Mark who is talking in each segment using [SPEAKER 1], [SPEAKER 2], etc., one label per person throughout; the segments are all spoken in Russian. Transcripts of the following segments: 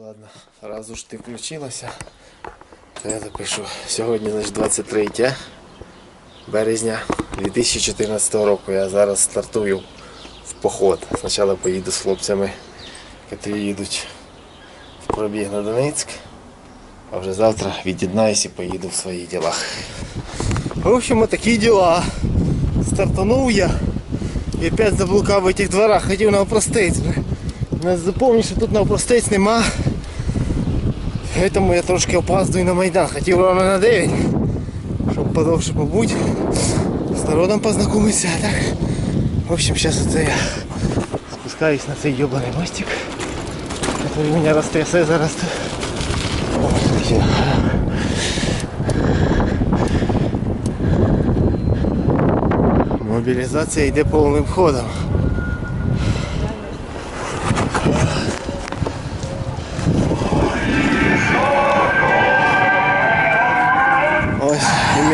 [SPEAKER 1] Ладно, раз уж ти включилася, то я запишу. Сьогодні значить, 23 березня 2014 року. Я зараз стартую в поход. Спочатку поїду з хлопцями, які їдуть в пробіг на Донецьк, а вже завтра від'єднаюсь і поїду в своїх ділах. В общем, такі діла. Стартанув я і опять заблукав в этих дворах, хотів на опростець. Нас запомнив, що тут на опростець нема. Тому я трошки опаздую на Майдан. Хотів ровно на 9, щоб подовше побути. З народом познайомитися, а так. В общем, зараз оце я спускаюсь на цей йобаний мостик, який мене розтрясе зараз. тут. О, все. Мобілізація йде повним ходом.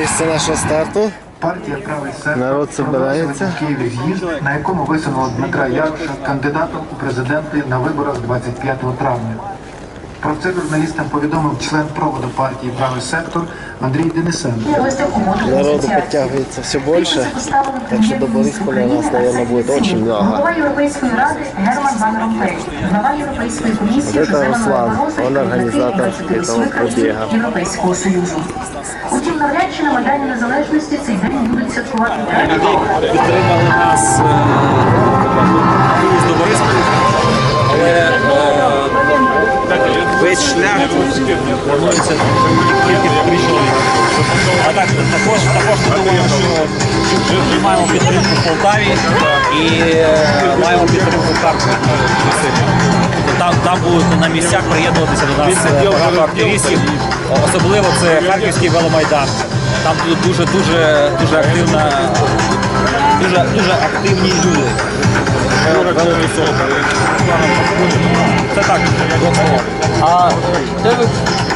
[SPEAKER 1] Місце нашого старту.
[SPEAKER 2] Партія правий сектор
[SPEAKER 1] Народ
[SPEAKER 2] провела
[SPEAKER 1] собирається.
[SPEAKER 2] Києві з'їзд, на якому висунула Дмитра Яруша кандидатом у президенти на виборах 25 травня. Про це журналістам повідомив член проводу партії Правий сектор Андрій Денисенко.
[SPEAKER 1] Народу підтягується все більше, так що до Борисполя нас, мабуть, буде дуже много.
[SPEAKER 3] Голова Європейської ради Герман Ван Ромпей, глава Європейської комісії
[SPEAKER 1] Вот
[SPEAKER 3] Жозе Мануель
[SPEAKER 1] Руслан,
[SPEAKER 3] і
[SPEAKER 1] організатор
[SPEAKER 3] представники
[SPEAKER 1] этого
[SPEAKER 3] 23
[SPEAKER 1] пробіга.
[SPEAKER 3] країн Європейського Союзу. Утім, навряд чи на Майдані Незалежності цей день будуть святкувати так,
[SPEAKER 4] підтримали нас е, виїзд до Борисполя, але е, весь шлях. А так, також, також думаємо, що ми маємо підтримку в Полтаві і е, маємо підтримку в Харкові. Там, там будуть на місцях приєднуватися до нас е, багато активістів, особливо це Харківський веломайдан. Там дуже дуже дуже активна дуже, дуже активні люди. Це так.
[SPEAKER 5] А де ви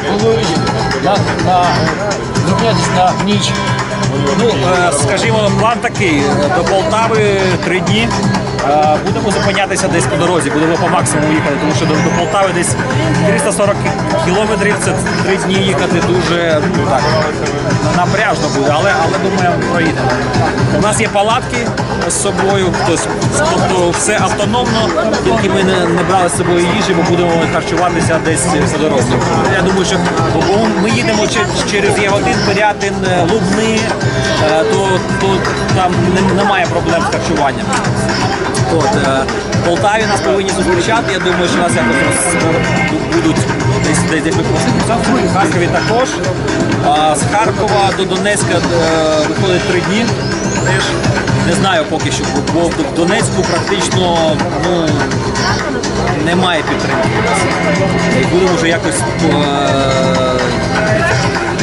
[SPEAKER 5] плануєте на, на, зупинятись на ніч?
[SPEAKER 4] Ну, е, скажімо, план такий. До Полтави три дні. Е, Будемо зупинятися десь по дорозі, будемо по максимуму їхати, тому що до, Полтави десь 340 кілометрів, це три дні їхати дуже ну, так, напряжно буде, але, але думаю, проїдемо. У нас є палатки з собою, тобто, все автономно, тільки ми не, не брали з собою їжі, бо будемо харчуватися десь по дорозі. Я думаю, що ми їдемо через Ягодин, Пирятин, е, Лубни, е, то, то там немає проблем з харчуванням. От, е, в Полтаві нас повинні зустрічати. Я думаю, що нас якось будуть десь десь. В Харкові також. А з Харкова до Донецька е, виходить три дні. Теж не знаю поки що, бо в Донецьку практично ну, немає підтримки. Будемо вже якось е,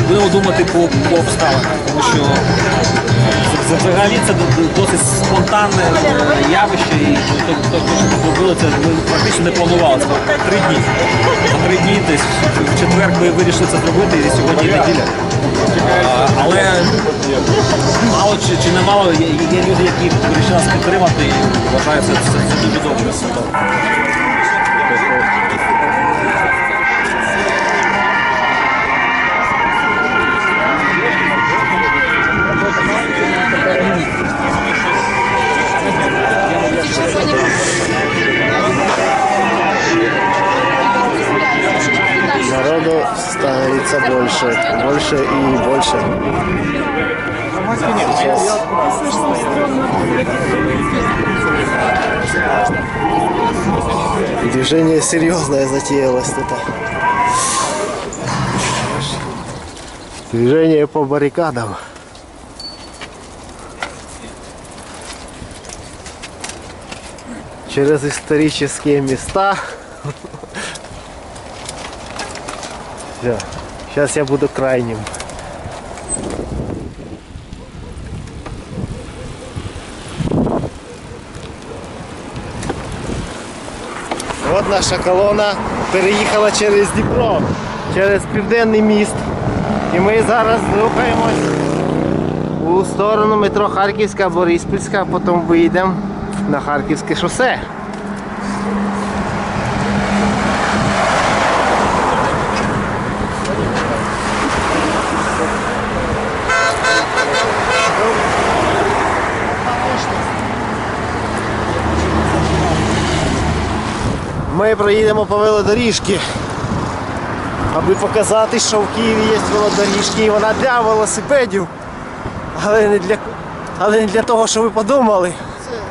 [SPEAKER 4] будемо думати по, по обставинах, тому що це взагалі це досить спонтанне е, явище, і то, що ми зробили, це ми практично не планували. Це три дні. За три дні десь в четвер ми вирішили це зробити, і сьогодні неділя. Але мало чи, чи не є, є люди, які вирішили нас підтримати і вважаю, це, це, це дуже добре.
[SPEAKER 1] Становится больше, больше и больше. Сейчас. Движение серьезное затеялось тут. Движение по баррикадам. Через исторические места. Все. Сейчас я буду крайним. От наша колона переїхала через Дніпро, через Південний міст. І ми зараз рухаємось у сторону метро Харківська, Бориспільська, потім вийдемо на Харківське шосе. Ми проїдемо по велодоріжці. Аби показати, що в Києві є велодоріжки, і вона для велосипедів. Але не для, але не для того, що ви подумали.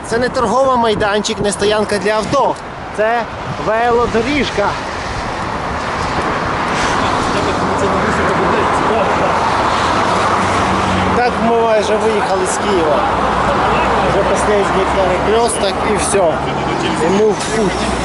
[SPEAKER 1] Це, не торговий майданчик, не стоянка для авто. Це велодоріжка. Так ми майже виїхали з Києва. Вже останній перекресток і все. І ми в путь.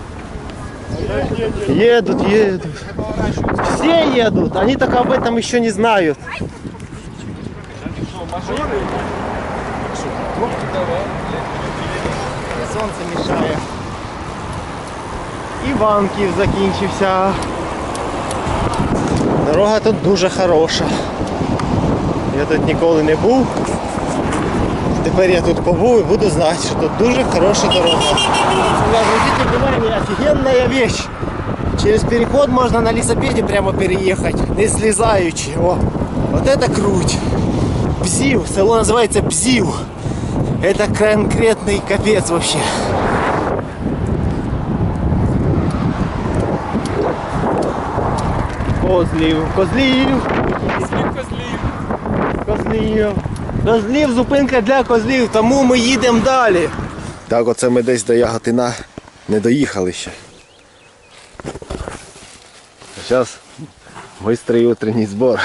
[SPEAKER 1] Едут, едут. Все едут. Они так об этом еще не знают. Сонце мішає. Іванків закінчився. Дорога тут дуже хороша. Я тут ніколи не був. Тепер я тут побув і буду знати, що тут дуже хороша дорога. Обратите внимание, офигенная вещь. Через переход можно на лесопеде прямо переехать, не слезаючи. О, вот это круть. Бзив, село называется Бзив. Это конкретный капец вообще. Козлів, козлів. Козлів. Козлів, Зупинка для козлів, тому ми їдемо далі. Так, оце ми десь до Яготина не доїхали ще. Зараз швидкий утренній збор.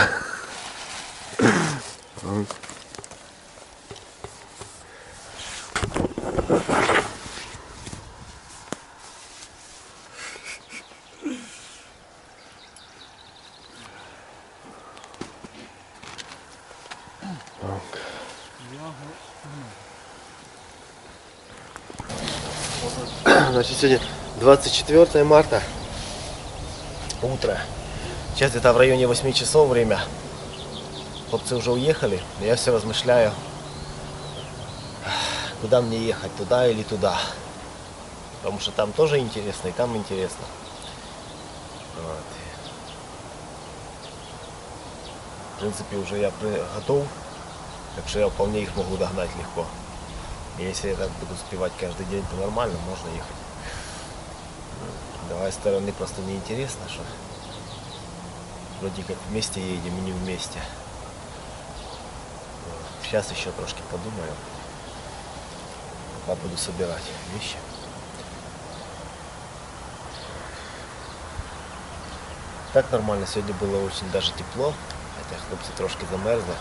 [SPEAKER 1] Сегодня 24 марта. Утро. Сейчас это в районе 8 часов время. Хлопцы уже уехали. но Я все размышляю, куда мне ехать, туда или туда. Потому что там тоже интересно, и там интересно. Вот. В принципе, уже я готов. Так что я вполне их могу догнать легко. Если я так буду успевать каждый день, то нормально, можно ехать. Давай стороны просто неинтересно, что вроде как вместе едем и не вместе. Сейчас еще трошки подумаю. Пока буду собирать вещи. Так нормально, сегодня было очень даже тепло, хотя хлопцы трошки замерзли.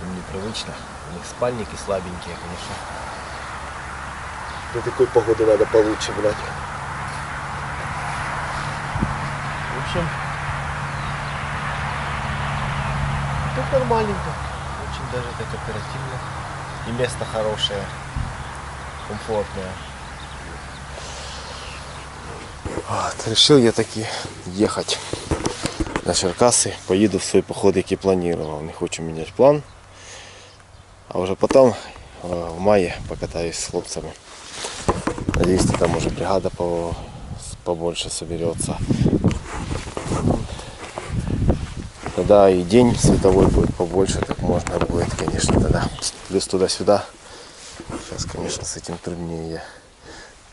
[SPEAKER 1] Им непривычно. У них спальники слабенькие, конечно. Для такой погоды надо получше брать. В общем, тут нормальненько. Очень даже так оперативно. И место хорошее, комфортное. Вот, решил я таки ехать на Черкаси. Поїду в свій поход, який планував. Не хочу міняти план. А уже потом э, в мае покатаюсь с хлопцами. Надеюсь, там уже бригада по, побольше соберется. Тогда и день световой будет побольше, так можно будет, конечно, тогда. Плюс туда-сюда. Сейчас, конечно, с этим труднее.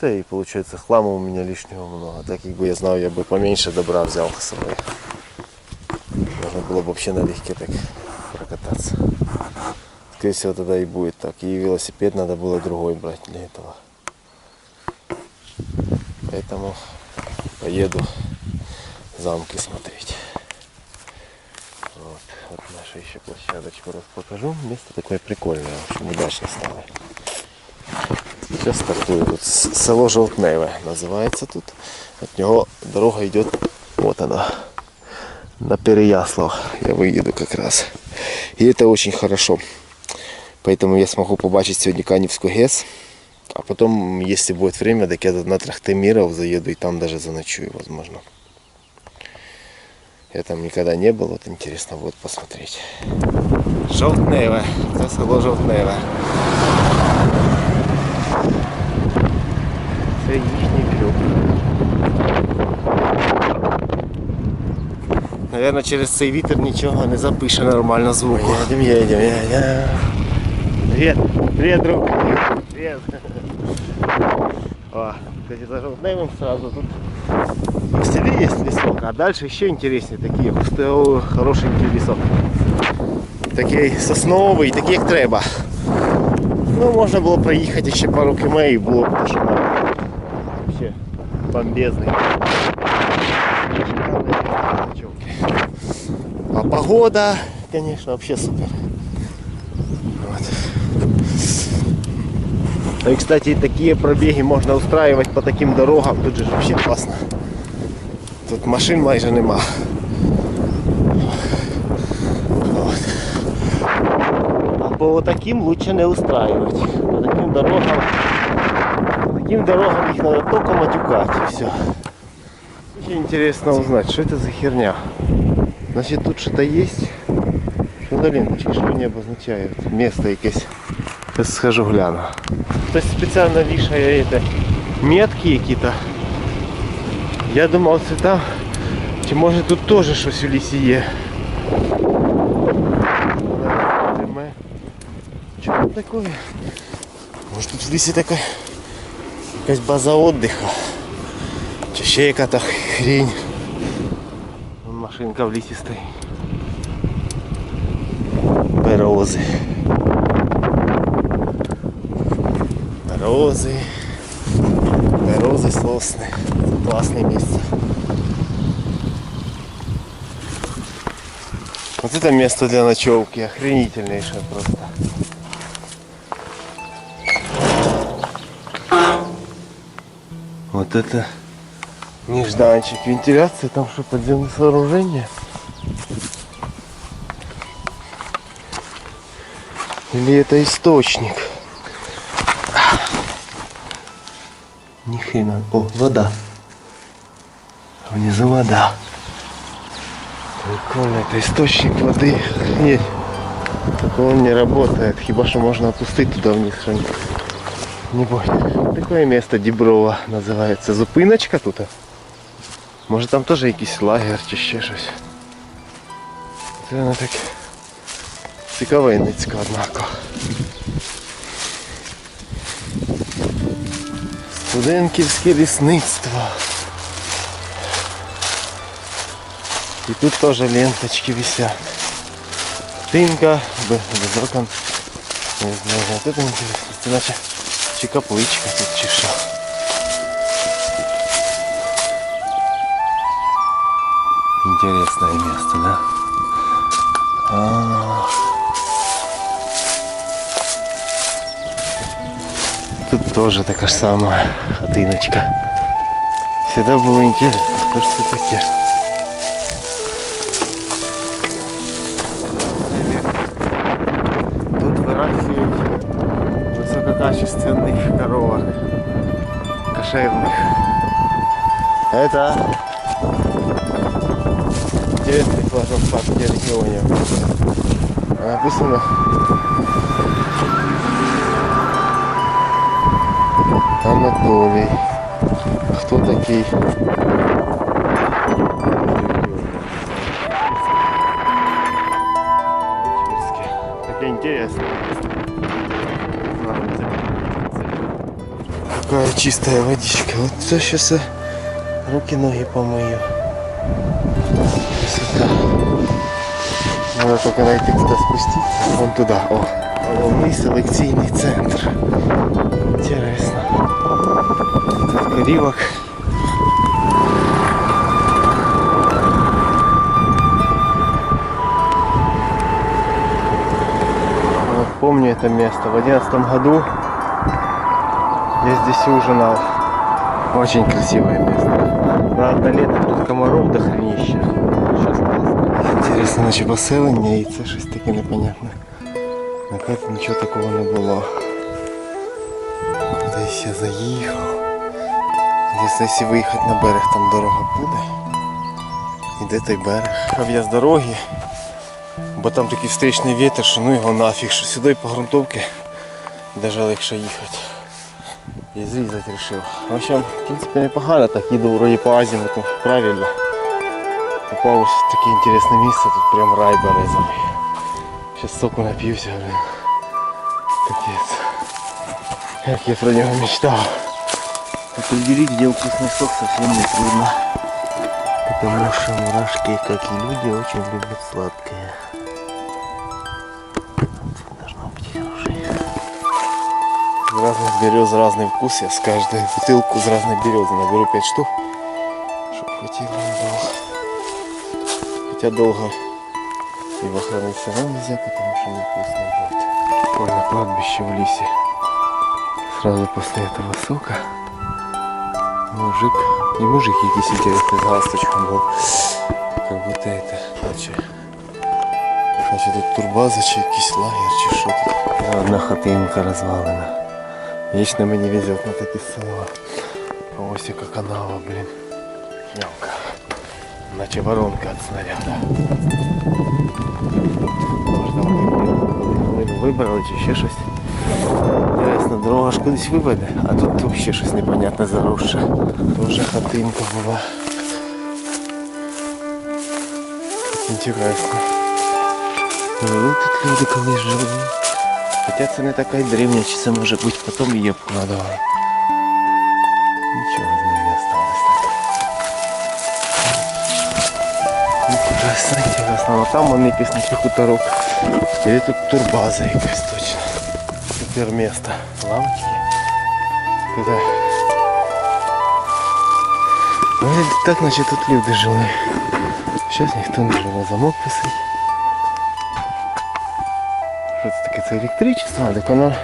[SPEAKER 1] Да и получается хлама у меня лишнего много. Так как бы я знал, я бы поменьше добра взял с собой. Можно было бы вообще налегке так прокататься. Скорее всего, тогда и будет так. И велосипед надо было другой брать для этого. Поэтому поеду замки смотреть. Вот, вот нашу еще площадочку раз покажу. Место такое прикольное, общем, удачно стало. Сейчас стартую. Тут село Желтневе называется тут. От него дорога идет, вот она, на Переяслав. Я выеду как раз. И это очень хорошо. Поэтому я смогу побачити сьогодні Канівську ГЕС. А потом, если будет время, так я на Трахтемиров заеду и там даже заночую, возможно. Я там никогда не был, вот интересно будет посмотреть. Жовтневе, це село Жовтневе. Це їхній клюб. Наверное, через цей вітер нічого не запише нормально звуку. Едем, едем, едем. Привет, привет, друг. Привет. О, кстати, за Жовтневым сразу тут в селе есть лесок, а дальше еще интереснее такие густо- хорошенький лесок. Такий сосновий, такий як треба. Ну, можна було проїхати ще пару км і було б. Вообще бомбезний. А погода, конечно, вообще супер. Вот. Ну и, кстати, такие пробеги можно устраивать по таким дорогам. Тут же вообще классно. Тут машин майже нема. Вот. А по таким лучше не устраивать. По таким дорогам, по таким дорогам их надо только матюкать и все. Очень интересно узнать, что это за херня. Значит, тут что-то есть. За ленточки, що вони обозначають? Место якесь. Зараз схожу гляну. Хтось спеціально вішає это, метки які-то. Я думав, це там. Чи може тут теж щось у лісі є. Що тут таке? Може тут в лісі така якась база отдиха. Чи ще яка-то хрень. Вон машинка в лісі стоїть. Берози. Берози. Берози, сосни. Класне місце. Вот это место для ночевки охренительнейшее просто. Вот это нежданчик. Вентиляция, там что, подземное сооружение? Или это источник? Ни хрена. О, вода. Внизу вода. Прикольно, это источник воды. Нет. Так он не работает. Хіба що можна опустити туди вниз. що ні. Не бойся. Таке місто Діброва називається. Зупиночка тут. Може там теж якийсь лагер чи ще щось. Це воно так цікавенницько, однако. Студенківське лісництво. И тут тоже ленточки висят. Тынка, б- без окон. Не знаю, вот это интересно. Это Иначе чи капличка тут чи що. Интересное место, да? А. Тут тоже такая же самая хатыночка. Всегда было интересно, что ж это такое. Тут выращивают высококачественных коровок. Кошерных. Это интересный флажок парке регионе. Написано Анатолий. Кто такие? Таке интересно. Какая чистая водичка. Вот это сейчас руки-ноги помою. Красота. Надо только найти, куда спуститься. Вон туда. О, головний селекційний центр. Интересно Тут корівок. Вот помню это место. В одиннадцатом году я здесь ужинал. Очень красивое место. Правда, летом тут комаров до хренища. Сейчас классно. Интересно, наче поселення і це щось таке непонятне. На карті нічого такого не було. Куди Десь я заїхав. Десь якщо виїхати на берег, там дорога буде. І де той берег? Я з дороги, бо там такий встречний вітер, що ну його нафіг, що сюди по грунтовці навіть легше їхати. І зрізати вирішив. В общем, в принципі, непогано так їду вроді по азімуту, правильно. Попав в таке інтересне місце, тут прям рай березовий. Сейчас соку напився, блин. Капец. Как я про него мечтал. Определить, где вкусный сок, совсем не трудно. Потому что мурашки, как и люди, очень любят сладкое. Должно быть хороший. Из разных берез разный вкус. Я с каждой бутылку из разной березы наберу 5 штук. Чтоб хватило надолго. Хотя долго его хранить все равно нельзя, потому что невкусно будет. Ой, на кладбище в лисе. Сразу после этого сока мужик, не мужик якийсь интересный с галстучком был. Как будто это, значит, значит тут турбаза чи якийсь лагер, чи що тут. Одна хатинка розвалена. Вічно мені везет на такі села. А ось яка канава, блін. Ямка. Наче воронка від снаряда. Можна вони вибрали чи ще щось. Інтересно, дорога ж кудись виведе, а тут взагалі щось непонятне заросше. Тоже хатинка була. Інтересно. Ну, тут люди колись жили. Хоча це не така й древня, чи це може бути потім її обкладали. Нічого з неї не осталось так. Интересно, интересно. Ну там он якийсь наче хуторок. Или тут турбаза якась точно. Супер место. Лавочки. Туда. Ну і так наче тут люди жили. Сейчас ніхто не живе. Замок висить. Що це таке? Це електричество, а так воно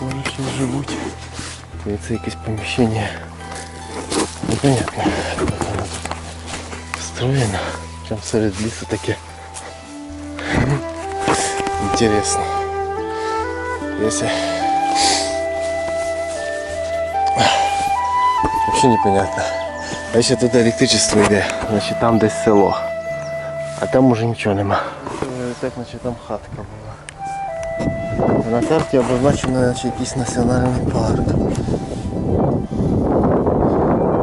[SPEAKER 1] може щось живуть. І це якесь поміщення. Непонятно, як воно тут встроєно. Прям серед лісу таке. Интересно. Если... Вообще непонятно. А якщо тут електричество йде, значить там десь село. А там уже нічого нема. Так, значить там хатка була. На карті обозначено наче якийсь національний парк.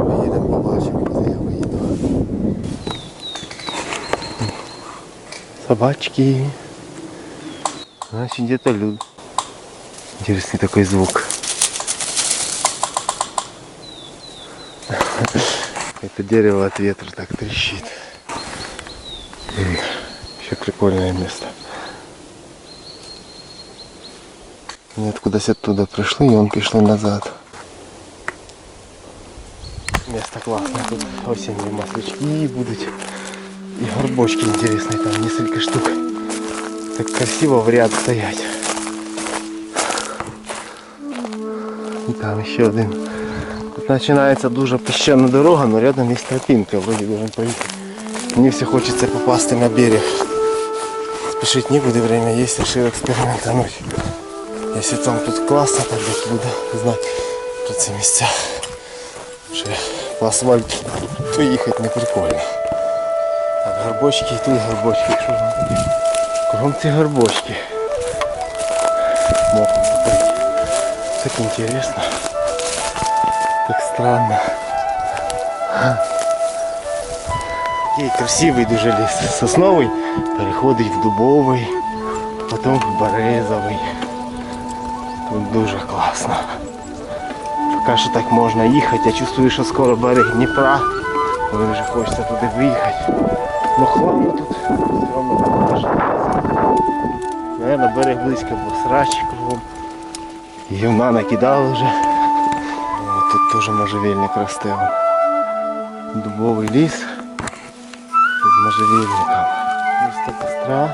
[SPEAKER 1] Поїдемо побачимо, куди я виїду. Собачки. Значит, где-то люди. Интересный такой звук. Это дерево от ветра так трещит. Еще прикольное место. Они откуда-то оттуда пришли, и он пішли назад. Место классное. Тут осенние маслячки будут. И горбочки интересные, там несколько штук. Так красиво в ряд стоять. И там еще один. Тут починається дуже піщана дорога, но рядом есть тропинка, вроде должен поехать. Мне все хочется попасть на берег. Спешить некуда, время есть, решил экспериментануть. Если там тут классно, тогда буду знать про ці місця. Що по асфальту то їхати не прикольно. Так, горбочки, і тут горбочки. Що? Ці горбочки. Покрити. Так интересно. Так странно. Який красивий дуже ліс. Сосновий переходить в дубовий, потім в березовий. Тут дуже класно. Поки що так можна їхати, я чувствую, що скоро берег Дніпра. Мені вже хочеться туди виїхати. Ну хладно тут все одно дуже. Наверное, берег близько, бо срачі кругом. Гівна накидали вже. Тут теж можжевельник росте. Дубовий ліс з можжевельником. Місто костра.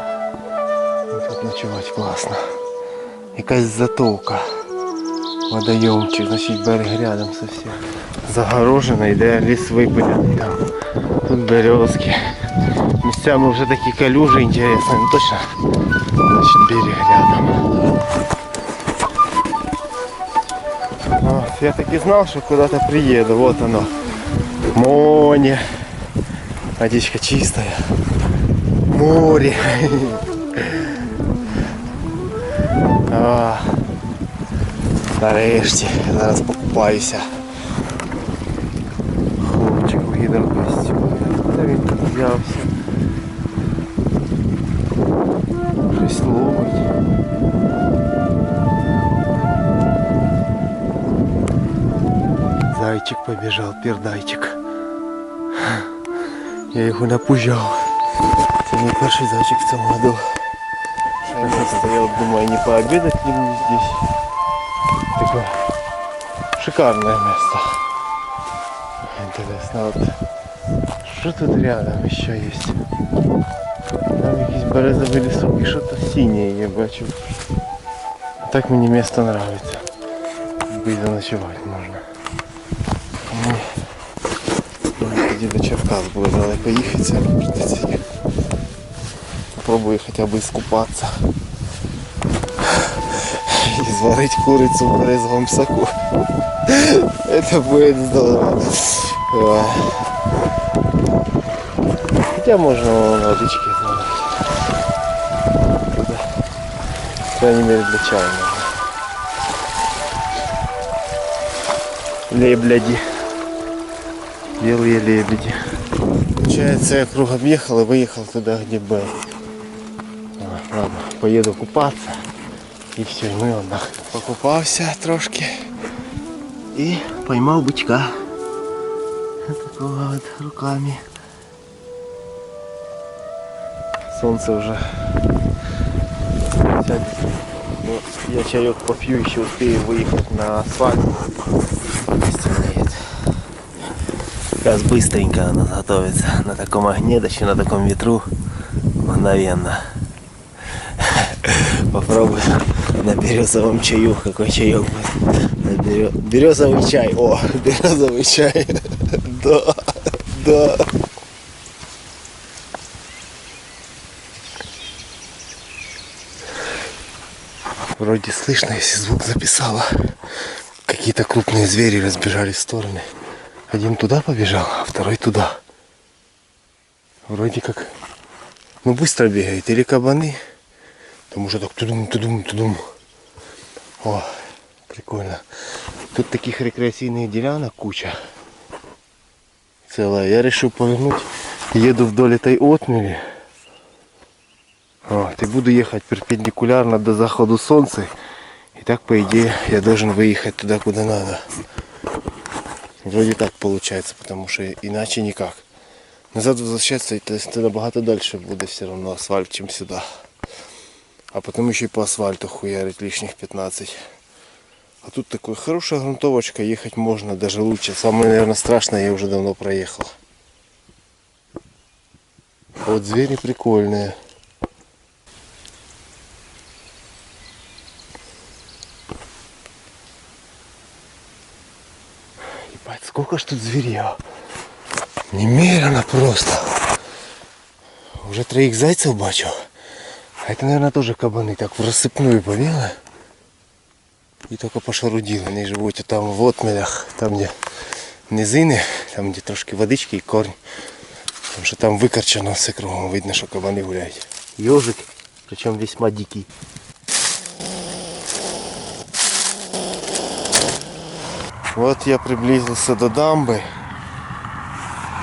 [SPEAKER 1] Тут ночувати класно. Якась затовка. Водойомчик, значить берег рядом совсем. Загорожено, йде ліс випиляний там. Тут березки. Місцями вже такі калюжі інтересні, ну точно. Значить берег рядом. Я так и знал, что куда-то приеду. Вот оно. Моне. Водичка чистая. Море. А, Нарешті, зараз покупаюся. побежал, пердайчик. Я його напужав. Це мій перший зайчик в цьому году. Я стоял, думаю, не пообедать ли мне здесь. Такое шикарное место. Интересно, вот что тут рядом еще есть? Там якийсь березовий лісок і щось синє я бачу. Так мені місто нравится. Би заночувати можна. тоді до Черкас буде далеко їхати, все одно придеться їхати. Попробую хотя бы искупаться. И сварить курицу в брезговом соку. Это будет здорово. Ой. Хотя можно на водичке сварить. Туда. По крайней мере для чая можно. Лебляди. Белые лебеди. Получается, я кругом ехал и выехал туда, где был. А, Ладно, поеду купаться. І все, і ми отдах. Покупався трошки. І поймав бичка. Такого от руками. Сонце вже. сядет. Ну, я чайок попью, еще успею выехать на асфальт. Как быстренько она готовится на таком огне, да еще на таком ветру. Мгновенно. Попробуй на березовом чаю. Какой чаек будет? Берё- Березовый чай. О, березовый чай. Да, да. Вроде слышно, если звук записала. Какие-то крупные звери разбежались в стороны. Один туда побежал, а второй туда. Вроде как, ну быстро бегает. Или кабаны, там уже так тудум, тудум, тудум. О, прикольно. Тут таких рекреаційних ділянок куча. Целая. Я решил повернуть. Еду вдоль этой отмели. Вот, и буду ехать перпендикулярно до заходу солнца. И так, по идее, я должен выехать туда, куда надо. Вроде так получается, потому что иначе никак. Назад возвращаться это, набагато дальше будет все равно асфальт, чем сюда. А потом еще и по асфальту хуярить лишних 15. А тут такой хорошая грунтовочка, ехать можно даже лучше. Самое, наверное, страшное я уже давно проехал. А вот звери прикольные. Сколько ж тут зверей. а? Немерено просто. Уже троих зайцев бачу. А это, наверное, тоже кабаны. Так в рассыпную повело. И только пошарудили. Они живут там в отмелях, там где низини, там где трошки водички і корінь. Тому що там викорчено все кругом, видно, що кабани гуляють. Йожик, причому весьма дикий. Вот я приблизился до дамбы.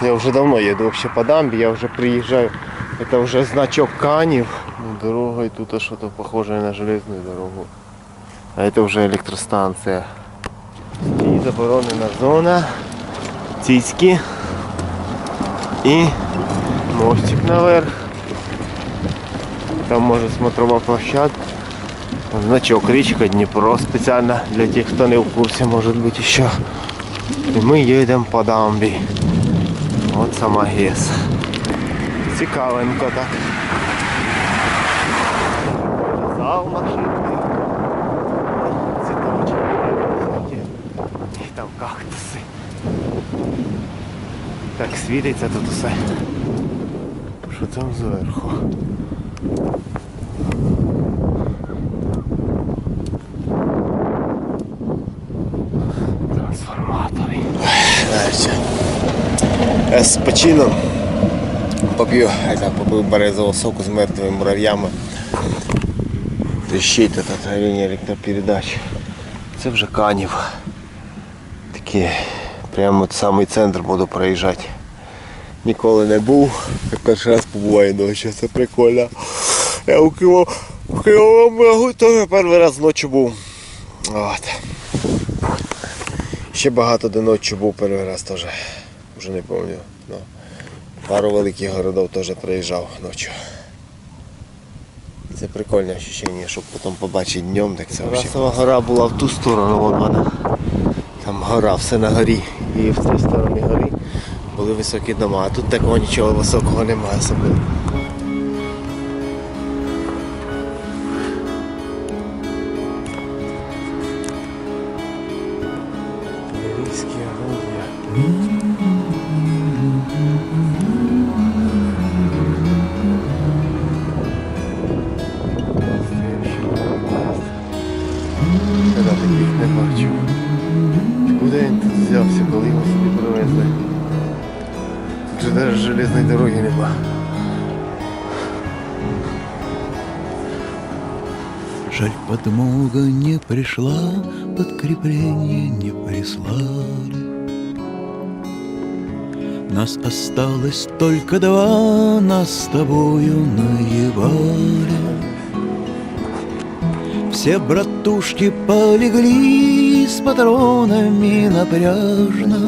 [SPEAKER 1] Я уже давно еду вообще по дамбе, я уже приезжаю. Это уже значок Канев. Ну, Дорога и тут что-то похожее на железную дорогу. А это уже электростанция. И заборонена зона. Цицьки. И мостик наверх. Там может смотрова площадка. Значок річка Дніпро спеціально для тих, хто не в курсі, може бути ще. І ми їдемо по дамбі. От сама ГЕС. Цікавенько так. Зал машинки. Цвіточки. всякі. І там кактуси. Так світиться тут усе. Що там зверху? е, з печином. Поп'ю, попив березового соку з мертвими мурав'ями. Тріщить тут отравлення електропередач. Це вже канів. Такі, прямо самий центр буду проїжджати. Ніколи не був. Я перший раз побуваю ночі, це прикольно. Я у Києвому теж перший раз ночі був. От. Ще багато де ночі був перший раз теж. Вже не пам'ятаю. Ну, пару великих городів теж приїжджав ночі. Це прикольне ощущення, щоб потім побачити днем, так це Расова гора була в ту сторону, вон вона. Там гора, все на горі. І в тій стороні горі були високі дома. А тут такого нічого високого немає особливо. Львівські орудия. Тут же навіть железної дороги нема.
[SPEAKER 6] Жаль, подмога не пришла, подкрепление не прислали. Нас осталось только два, нас с тобою наевали. Все братушки полегли с патронами напряжно,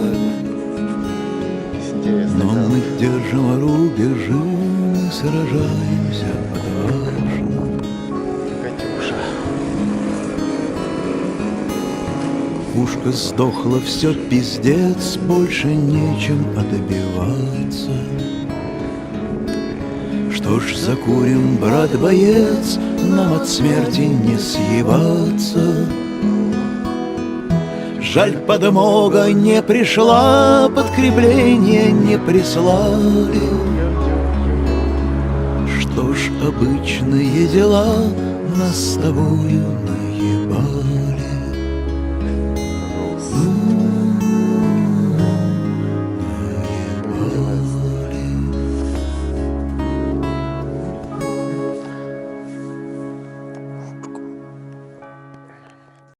[SPEAKER 6] держим рубежи, мы сражаемся отважно.
[SPEAKER 1] Катюша.
[SPEAKER 6] Пушка сдохла, все пиздец, больше нечем отбиваться. Что ж, закурим, брат-боец, нам от смерти не съебаться. Жаль, подмога не пришла, подкрепление не прислали. Что ж, обычные дела нас с тобою